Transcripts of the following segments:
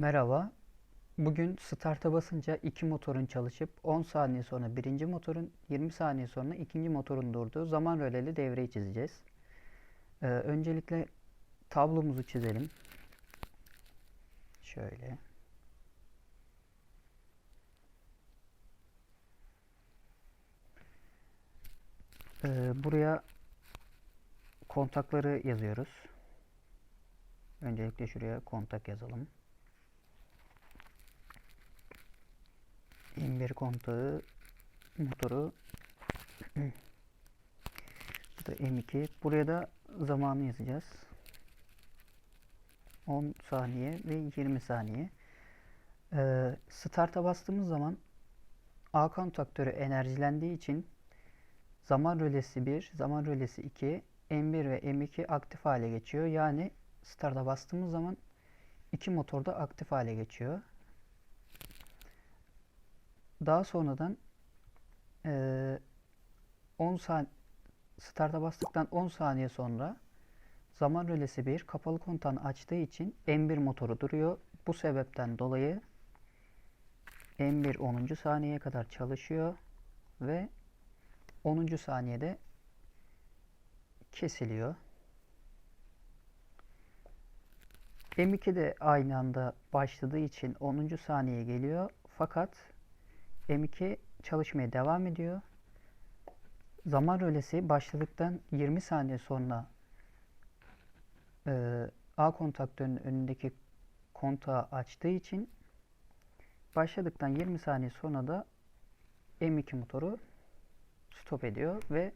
Merhaba. Bugün start'a basınca iki motorun çalışıp 10 saniye sonra birinci motorun 20 saniye sonra ikinci motorun durduğu zaman röleli devreyi çizeceğiz. Ee, öncelikle tablomuzu çizelim. Şöyle. Ee, buraya kontakları yazıyoruz. Öncelikle şuraya kontak yazalım. M1 kontağı motoru. Bu da M2 buraya da zamanı yazacağız. 10 saniye ve 20 saniye. Ee, start'a bastığımız zaman A kontaktörü enerjilendiği için zaman rölesi 1 zaman rölesi 2 M1 ve M2 aktif hale geçiyor. Yani start'a bastığımız zaman iki motor da aktif hale geçiyor daha sonradan e, 10 saniye start'a bastıktan 10 saniye sonra zaman rölesi 1 kapalı kontağını açtığı için M1 motoru duruyor. Bu sebepten dolayı M1 10. saniyeye kadar çalışıyor ve 10. saniyede kesiliyor. M2 de aynı anda başladığı için 10. saniye geliyor. Fakat M2 çalışmaya devam ediyor. Zaman rölesi başladıktan 20 saniye sonra e, A kontaktörünün önündeki kontağı açtığı için başladıktan 20 saniye sonra da M2 motoru stop ediyor ve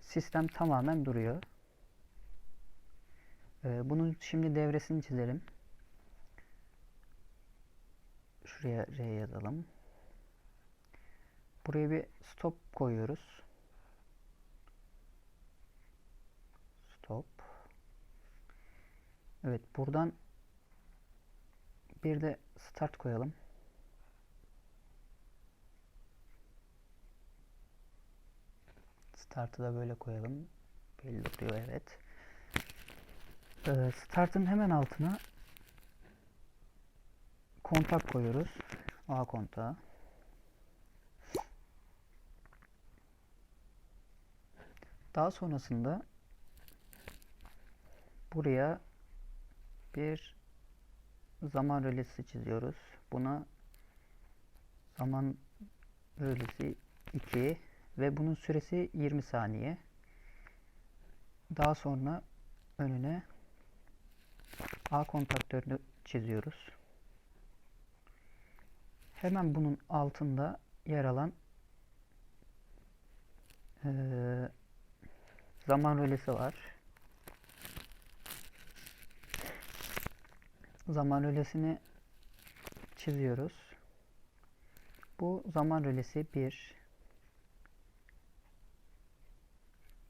sistem tamamen duruyor. E, bunun şimdi devresini çizelim. Şuraya R yazalım. Buraya bir stop koyuyoruz. Stop. Evet buradan bir de start koyalım. Startı da böyle koyalım. Belli oluyor evet. Ee, startın hemen altına kontak koyuyoruz. A kontağı. Daha sonrasında buraya bir zaman rölesi çiziyoruz. Buna zaman rölesi 2 ve bunun süresi 20 saniye. Daha sonra önüne A kontaktörünü çiziyoruz. Hemen bunun altında yer alan ee, zaman rölesi var. Zaman rölesini çiziyoruz. Bu zaman rölesi 1.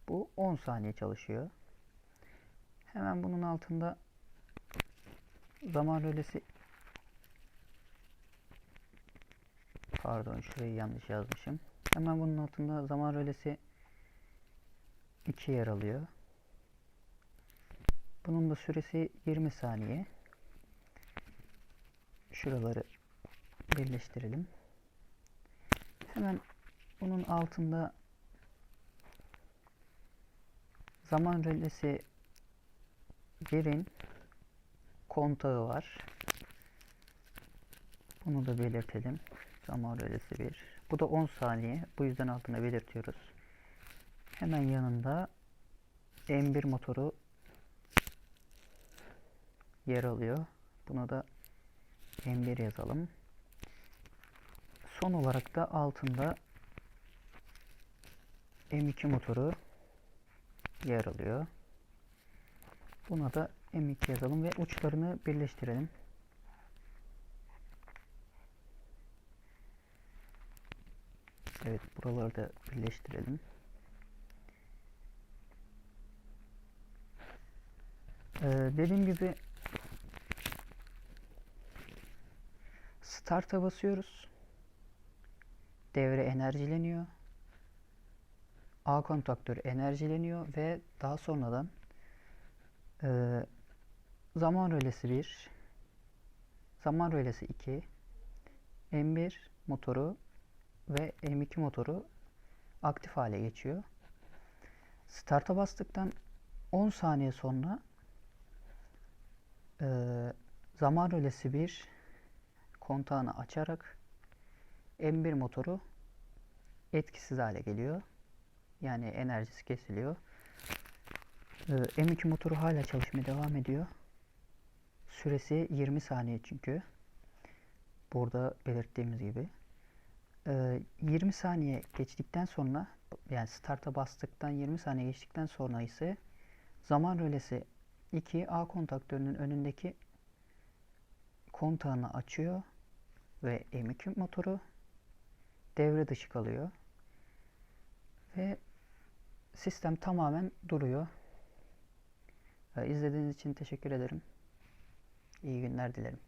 Bu 10 saniye çalışıyor. Hemen bunun altında zaman rölesi pardon şurayı yanlış yazmışım. Hemen bunun altında zaman rölesi 2 yer alıyor. Bunun da süresi 20 saniye. Şuraları birleştirelim. Hemen bunun altında zaman rölesi 1'in kontağı var. Bunu da belirtelim. Zaman rölesi 1. Bu da 10 saniye. Bu yüzden altına belirtiyoruz. Hemen yanında M1 motoru yer alıyor. Buna da M1 yazalım. Son olarak da altında M2 motoru yer alıyor. Buna da M2 yazalım ve uçlarını birleştirelim. Evet buraları da birleştirelim. Ee, dediğim gibi start'a basıyoruz. Devre enerjileniyor. A kontaktörü enerjileniyor ve daha sonradan e, zaman rölesi 1 zaman rölesi 2, M1 motoru ve M2 motoru aktif hale geçiyor. Start'a bastıktan 10 saniye sonra eee, zaman rölesi 1 kontağını açarak M1 motoru etkisiz hale geliyor. Yani enerjisi kesiliyor. Ee, M2 motoru hala çalışmaya devam ediyor. Süresi 20 saniye çünkü. Burada belirttiğimiz gibi. Ee, 20 saniye geçtikten sonra yani start'a bastıktan 20 saniye geçtikten sonra ise zaman rölesi 2 A kontaktörünün önündeki kontağını açıyor ve M2 motoru devre dışı kalıyor. Ve sistem tamamen duruyor. Ee, İzlediğiniz için teşekkür ederim. İyi günler dilerim.